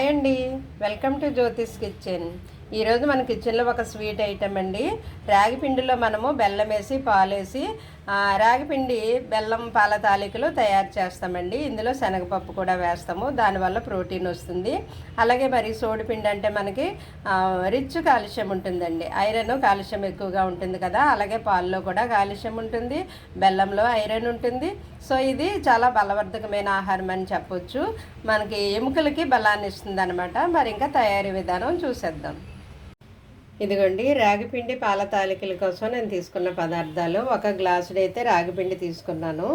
Hi అండి. Welcome to Jyothish kitchen. ఈరోజు మన కిచెన్లో ఒక స్వీట్ ఐటెం అండి. రాగి పిండిలో మనము బెల్లం వేసి పాలేసి రాగిపిండి బెల్లం పాల తాలికలు తయారు చేస్తామండి. ఇందులో శనగపప్పు కూడా వేస్తాము. దానివల్ల ప్రోటీన్ వస్తుంది. అలాగే మరి సోడిపిండి అంటే మనకి రిచ్ కాలుష్యం ఉంటుందండి. ఐరన్ కాలుష్యం ఎక్కువగా ఉంటుంది కదా. అలాగే పాల్లో కూడా కాలుష్యం ఉంటుంది. బెల్లంలో ఐరన్ ఉంటుంది. సో ఇది చాలా బలవర్ధకమైన ఆహారం అని చెప్పొచ్చు. మనకి ఎముకలకి బలాన్ని ఇస్తుంది అనమాట మరి ఇంకా తయారీ విధానం చూసేద్దాం. ఇదిగోండి రాగిపిండి పాల తాలికల కోసం నేను తీసుకున్న పదార్థాలు. ఒక గ్లాసుడు అయితే రాగిపిండి తీసుకున్నాను.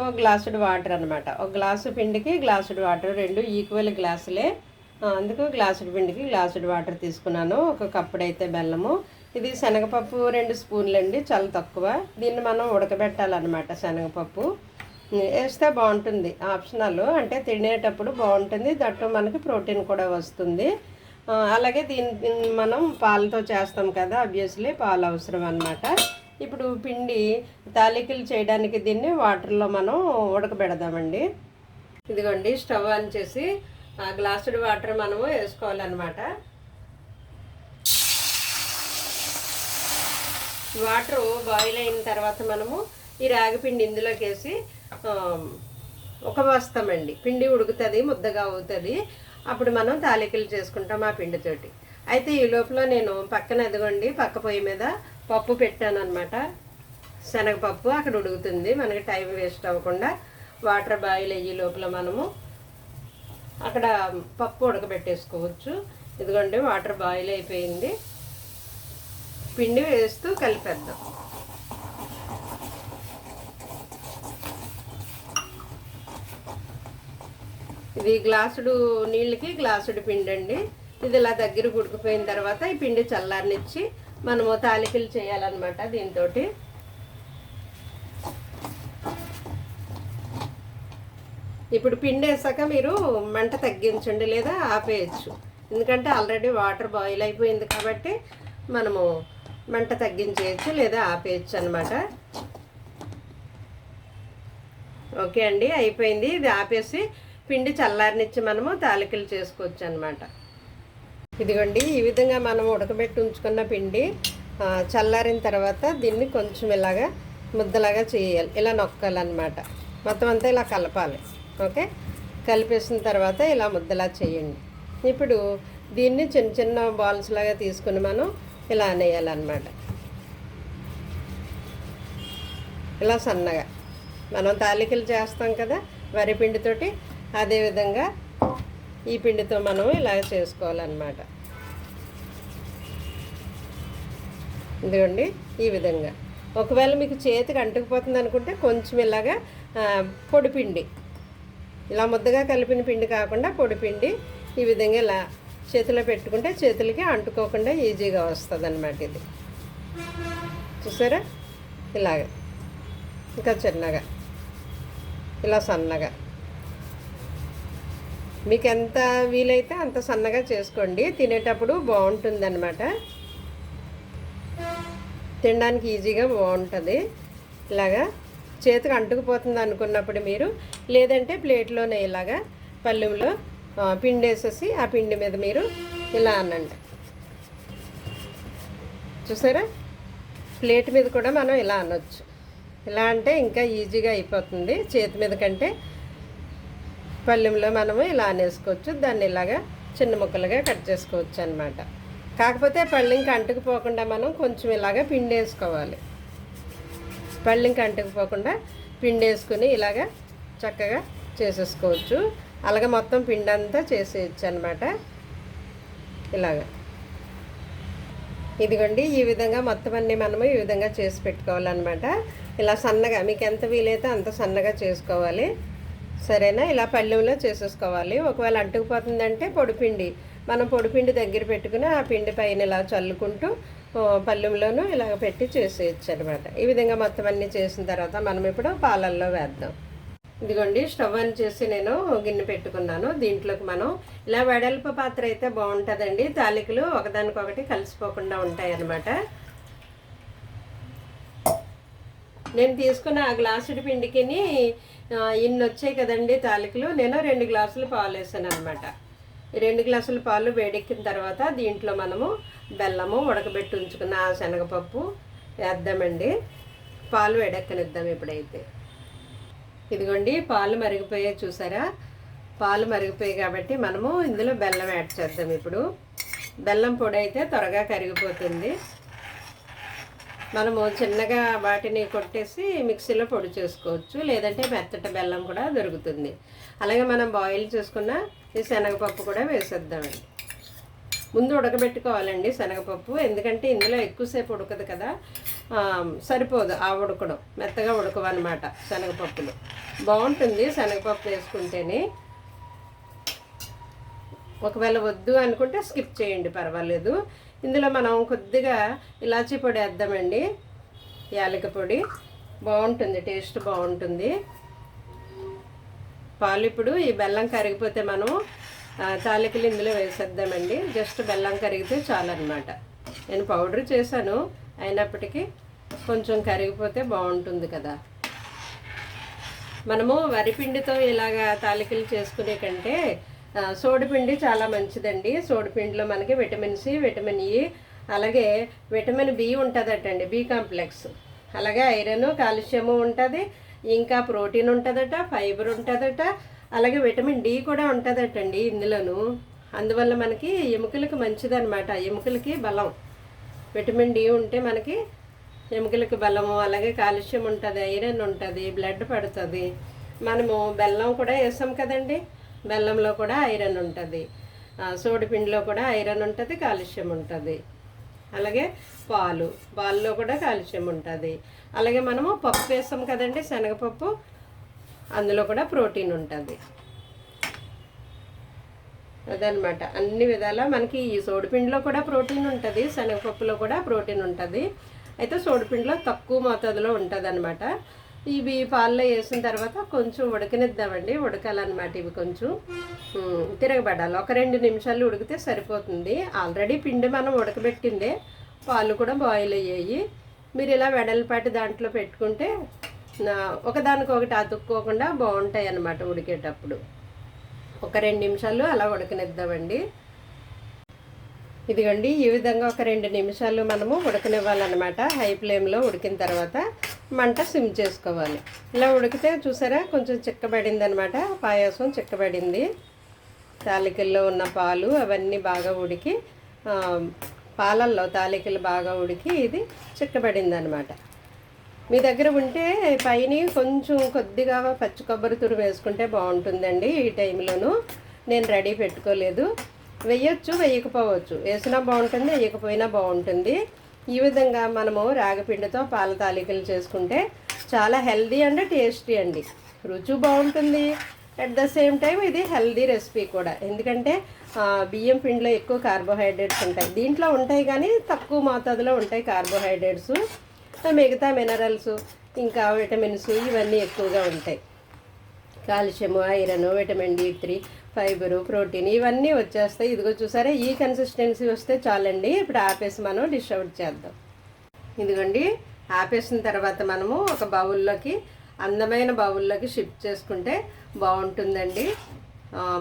ఒక గ్లాసుడు వాటర్ అనమాట ఒక గ్లాసు పిండికి గ్లాసుడు వాటర్ రెండు ఈక్వల్ గ్లాసులే. అందుకు గ్లాసుడు పిండికి గ్లాసుడు వాటర్ తీసుకున్నాను. ఒక కప్పుడైతే బెల్లము. ఇది శనగపప్పు రెండు స్పూన్లు అండి చాలా తక్కువ. దీన్ని మనం ఉడకబెట్టాలన్నమాట శనగపప్పు. వేస్తే బాగుంటుంది. ఆప్షనల్ అంటే తినేటప్పుడు బాగుంటుంది. దట్టు మనకి ప్రోటీన్ కూడా వస్తుంది. అలాగే దీని మనం పాలతో చేస్తాం కదా అబ్వియస్లీ పాలు అవసరం అన్నమాట. ఇప్పుడు పిండి తాలికలు చేయడానికి దీన్ని వాటర్లో మనం ఉడకబెడదామండి. ఇదిగోండి స్టవ్ ఆన్ చేసి ఆ గ్లాసుడ్ వాటర్ మనము వేసుకోవాలన్నమాట. వాటర్ బాయిల్ అయిన తర్వాత మనము ఈ రాగిపిండి ఇందులోకి వేసి ఒక వస్తామండి పిండి ఉడుకుతుంది ముద్దగా అవుతుంది. అప్పుడు మనం తాలికలు చేసుకుంటాం ఆ పిండితోటి. అయితే ఈ లోపల నేను పక్కన ఎదగండి పక్క పొయ్యి మీద పప్పు పెట్టాను అనమాట శనగపప్పు అక్కడ ఉడుకుతుంది మనకి టైం వేస్ట్ అవ్వకుండా వాటర్ బాయిల్ అయ్యే లోపల మనము అక్కడ పప్పు ఉడకబెట్టేసుకోవచ్చు. ఇదిగోండి వాటర్ బాయిల్ అయిపోయింది. పిండి వేస్తూ కలిపేద్దాం. ఇది గ్లాసుడు నీళ్ళకి గ్లాసుడు పిండి అండి ఇది ఇలా దగ్గర ఉడికిపోయిన తర్వాత ఈ పిండి చల్లారనిచ్చి మనము తాలికలు చేయాలన్నమాట దీంతో ఇప్పుడు పిండి వేసాక మీరు మంట తగ్గించండి లేదా ఆపేయచ్చు. ఎందుకంటే ఆల్రెడీ వాటర్ బాయిల్ అయిపోయింది కాబట్టి మనము మంట తగ్గించేయచ్చు లేదా ఆపేయచ్చు అనమాట ఓకే అండి అయిపోయింది. ఇది ఆపేసి పిండి చల్లారినిచ్చి మనము తాలికలు చేసుకోవచ్చు అనమాట ఇదిగోండి ఈ విధంగా మనం ఉడకబెట్టి ఉంచుకున్న పిండి చల్లారిన తర్వాత దీన్ని కొంచెం ఇలాగా ముద్దలాగా చేయాలి. ఇలా నొక్కాలన్నమాట. మొత్తం అంతా ఇలా కలపాలి. ఓకే? కలిపేసిన తర్వాత ఇలా ముద్దలా చేయండి. ఇప్పుడు దీన్ని చిన్న చిన్న బాల్స్ లాగా తీసుకుని మనం ఇలా అనేయాలన్నమాట. ఇలా సన్నగా. మనం తాలికలు చేస్తాం కదా వరిపిండితోటి అదేవిధంగా ఈ పిండితో మనం ఇలా చేసుకోవాలన్నమాట. ఇదిగోండి ఈ విధంగా. ఒకవేళ మీకు చేతికి అంటుకుపోతుంది అనుకుంటే కొంచెం ఇలాగా పొడిపిండి ఇలా ముద్దగా కలిపిన పిండి కాకుండా పొడిపిండి ఈ విధంగా ఇలా చేతిలో పెట్టుకుంటే చేతులకి అంటుకోకుండా ఈజీగా వస్తుంది అనమాట ఇది. చూసారా? ఇలాగ. ఇంకా చిన్నగా. ఇలా సన్నగా. మీకు ఎంత వీలైతే అంత సన్నగా చేసుకోండి. తినేటప్పుడు బాగుంటుంది అనమాట తినడానికి ఈజీగా బాగుంటుంది. ఇలాగా చేతికి అంటుకుపోతుంది అనుకున్నప్పుడు మీరు లేదంటే ప్లేట్లోనే ఇలాగా పళ్ళెంలో పిండి వేసేసి ఆ పిండి మీద మీరు ఇలా అనండి. చూసారా? ప్లేట్ మీద కూడా మనం ఇలా అనొచ్చు. ఇలా అంటే ఇంకా ఈజీగా అయిపోతుంది. చేతి మీద కంటే పళ్ళెంలో మనము ఇలా అనేసుకోవచ్చు. దాన్ని ఇలాగా చిన్న ముక్కలుగా కట్ చేసుకోవచ్చు అనమాట కాకపోతే పళ్ళింకి అంటుకుపోకుండా మనం కొంచెం ఇలాగా పిండి వేసుకోవాలి అంటుకుపోకుండా పిండి వేసుకుని ఇలాగా చక్కగా చేసేసుకోవచ్చు. అలాగే మొత్తం పిండి అంతా చేసేయచ్చు అనమాట ఇలాగా. ఇదిగోండి ఈ విధంగా మొత్తం అన్ని మనము ఈ విధంగా చేసి పెట్టుకోవాలన్నమాట. ఇలా సన్నగా మీకు ఎంత వీలైతే అంత సన్నగా చేసుకోవాలి. సరేనా? ఇలా పళ్ళెంలో చేసేసుకోవాలి. ఒకవేళ అంటుకుపోతుందంటే పొడిపిండి. మనం పొడిపిండి దగ్గర పెట్టుకుని ఆ పిండి పైన ఇలా చల్లుకుంటూ పళ్ళెంలోనూ ఇలా పెట్టి చేసేయచ్చు అనమాట ఈ విధంగా మొత్తం అన్నీ చేసిన తర్వాత మనం ఇప్పుడు పాలల్లో వేద్దాం. ఇదిగోండి స్టవ్ ఆన్ చేసి నేను గిన్నె పెట్టుకున్నాను. దీంట్లోకి మనం ఇలా వెడల్పు పాత్ర అయితే బాగుంటుందండి. తాలికలు ఒకదానికొకటి కలిసిపోకుండా ఉంటాయి అన్నమాట నేను తీసుకున్న ఆ గ్లాసుడి పిండికిని ఇన్ని వచ్చాయి కదండి తాలికలు. నేను రెండు గ్లాసులు పాలు వేసాను అనమాట రెండు గ్లాసుల పాలు వేడెక్కిన తర్వాత దీంట్లో మనము బెల్లము ఉడకబెట్టి ఉంచుకున్న ఆ శనగపప్పు వేద్దామండి. పాలు వేడెక్కనిద్దాం ఇప్పుడైతే. ఇదిగోండి పాలు మరిగిపోయాయి చూసారా? పాలు మరిగిపోయాయి కాబట్టి మనము ఇందులో బెల్లం యాడ్ చేద్దాం ఇప్పుడు. బెల్లం పొడి అయితే త్వరగా కరిగిపోతుంది. మనము చిన్నగా వాటిని కొట్టేసి మిక్సీలో పొడి చేసుకోవచ్చు లేదంటే మెత్తటి బెల్లం కూడా దొరుకుతుంది. అలాగే మనం బాయిల్ చేసుకున్న ఈ శనగపప్పు కూడా వేసేద్దామండి. ముందు ఉడకబెట్టుకోవాలండి శనగపప్పు ఎందుకంటే ఇందులో ఎక్కువసేపు ఉడకదు కదా. సరిపోదు ఆ ఉడకడం మెత్తగా ఉడకవన్నమాట శనగపప్పులు. బాగుంటుంది శనగపప్పు వేసుకుంటేనే. ఒకవేళ వద్దు అనుకుంటే స్కిప్ చేయండి పర్వాలేదు. ఇందులో మనం కొద్దిగా ఇలాచీ పొడి వేద్దామండి. యాలక పొడి. బాగుంటుంది టేస్ట్ బాగుంటుంది. పాలు ఇప్పుడు ఈ బెల్లం కరిగిపోతే మనం తాలికలు ఇందులో వేసేద్దామండి. జస్ట్ బెల్లం కరిగితే చాలన్నమాట. నేను పౌడర్ చేశాను అయినప్పటికీ కొంచెం కరిగిపోతే బాగుంటుంది కదా. మనము వరిపిండితో ఇలాగా తాలికలు చేసుకునే కంటే సోడిపిండి చాలా మంచిదండి. సోడిపిండిలో మనకి విటమిన్ సి విటమిన్ ఇ అలాగే విటమిన్ బి ఉంటుందటండి బి కాంప్లెక్స్. అలాగే ఐరన్ కాల్షియము ఉంటుంది ఇంకా ప్రోటీన్ ఉంటుందట ఫైబర్ ఉంటుందట అలాగే విటమిన్ డి కూడా ఉంటుందటండి ఇందులోను. అందువల్ల మనకి ఎముకలకు మంచిదన్నమాట ఎముకలకి బలం. విటమిన్ డి ఉంటే మనకి ఎముకలకు బలము అలాగే కాల్షియం ఉంటుంది ఐరన్ ఉంటుంది బ్లడ్ పడుతుంది. మనము బెల్లం కూడా వేసాం కదండి. బెల్లంలో కూడా ఐరన్ ఉంటుంది. సోడిపిండిలో కూడా ఐరన్ ఉంటుంది కాల్షియం ఉంటుంది. అలాగే పాలు పాల్లో కూడా కాల్షియం ఉంటుంది. అలాగే మనము పప్పు వేస్తాం కదండి శనగపప్పు అందులో కూడా ప్రోటీన్ ఉంటుంది. అదనమాట. అన్ని విధాలా మనకి ఈ సోడిపిండిలో కూడా ప్రోటీన్ ఉంటుంది శనగపప్పులో కూడా ప్రోటీన్ ఉంటుంది. అయితే సోడిపిండిలో తక్కువ మోతాదులో ఉంటుంది అనమాట ఇవి పాల్లో వేసిన తర్వాత కొంచెం ఉడకనిద్దామండి. ఉడకాలన్నమాట ఇవి కొంచెం. తిరగబడాలి. ఒక రెండు నిమిషాలు ఉడికితే సరిపోతుంది. ఆల్రెడీ పిండి మనం ఉడకబెట్టిందే. పాలు కూడా బాయిల్ అయ్యాయి. మీరు ఇలా వెడల్పాటి దాంట్లో పెట్టుకుంటే ఒకదానికొకటి అతుక్కోకుండా బాగుంటాయి అన్నమాట ఉడికేటప్పుడు. ఒక రెండు నిమిషాలు అలా ఉడకనిద్దామండి. ఇదిగోండి ఈ విధంగా ఒక రెండు నిమిషాలు మనము ఉడకనివ్వాలన్నమాట. హై ఫ్లేమ్లో ఉడికిన తర్వాత మంట సిమ్ చేసుకోవాలి. ఇలా ఉడికితే చూసారా కొంచెం చిక్కబడింది అనమాట పాయాసం చిక్కబడింది. తాలికల్లో ఉన్న పాలు అవన్నీ బాగా ఉడికి పాలల్లో తాలికలు బాగా ఉడికి ఇది చిక్కబడింది అనమాట మీ దగ్గర ఉంటే పైన కొంచెం కొద్దిగా పచ్చి కొబ్బరి తురుము వేసుకుంటే బాగుంటుందండి ఈ టైంలోనూ. నేను రెడీ పెట్టుకోలేదు. వేయొచ్చు వేయకపోవచ్చు. వేసినా బాగుంటుంది వేయకపోయినా బాగుంటుంది. ఈ విధంగా మనము రాగిపిండితో పాల తాలికలు చేసుకుంటే చాలా హెల్దీ అండ్ టేస్టీ అండి. రుచి బాగుంటుంది. అట్ ద సేమ్ టైం ఇది హెల్దీ రెసిపీ కూడా. ఎందుకంటే బియ్యం పిండిలో ఎక్కువ కార్బోహైడ్రేట్స్ ఉంటాయి. దీంట్లో ఉంటాయి కానీ తక్కువ మోతాదులో ఉంటాయి కార్బోహైడ్రేట్స్. మిగతా మినరల్స్ ఇంకా విటమిన్స్ ఇవన్నీ ఎక్కువగా ఉంటాయి. Calcium iron vitamin D three fibre protein ఇవన్నీ వచ్చేస్తాయి. ఇదిగో చూసారా ఈ కన్సిస్టెన్సీ వస్తే చాలండి. ఇప్పుడు ఆపేసి మనం డిష్ అవుట్ చేద్దాం. ఇదిగోండి ఆపేసిన తర్వాత మనము ఒక బౌల్లోకి అందమైన బౌల్లోకి షిఫ్ట్ చేసుకుంటే బాగుంటుందండి.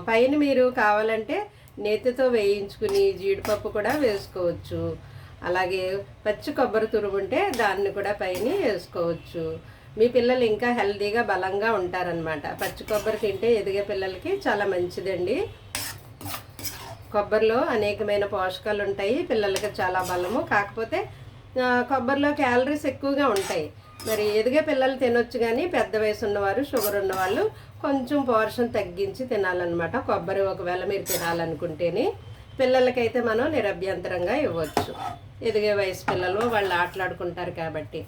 పైన మీరు కావాలంటే నేతితో వేయించుకుని జీడిపప్పు కూడా వేసుకోవచ్చు. అలాగే పచ్చి కొబ్బరి తురుముంటే దాన్ని కూడా పైన వేసుకోవచ్చు. మీ పిల్లలు ఇంకా హెల్దీగా బలంగా ఉంటారనమాట పచ్చి కొబ్బరి తింటే ఎదిగే పిల్లలకి చాలా మంచిదండి. కొబ్బరిలో అనేకమైన పోషకాలు ఉంటాయి పిల్లలకి చాలా బలము. కాకపోతే కొబ్బరిలో క్యాలరీస్ ఎక్కువగా ఉంటాయి. మరి ఎదిగే పిల్లలు తినొచ్చు కానీ పెద్ద వయసు ఉన్నవారు షుగర్ ఉన్నవాళ్ళు కొంచెం పోర్షన్ తగ్గించి తినాలన్నమాట. కొబ్బరి ఒకవేళ మీరు తినాలనుకుంటేనే పిల్లలకైతే మనం నిరభ్యంతరంగా ఇవ్వచ్చు. ఎదిగే వయసు పిల్లలు వాళ్ళు ఆటలాడుకుంటారు కాబట్టి.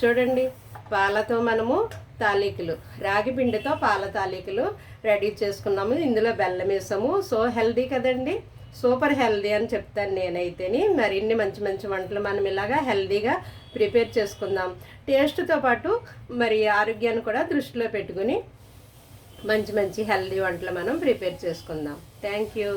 చూడండి పాలతో మనము తాలీకులు రాగి పిండితో పాల తాలీకులు రెడీ చేసుకున్నాము. ఇందులో బెల్లం వేసాము. సో హెల్దీ కదండి? సూపర్ హెల్దీ అని చెప్తాను నేనైతేని. మరిన్ని మంచి మంచి వంటలు మనం ఇలాగా హెల్దీగా ప్రిపేర్ చేసుకుందాం. టేస్ట్తో పాటు మరి ఆరోగ్యాన్ని కూడా దృష్టిలో పెట్టుకుని మంచి మంచి హెల్దీ వంటలు మనం ప్రిపేర్ చేసుకుందాం. Thank you.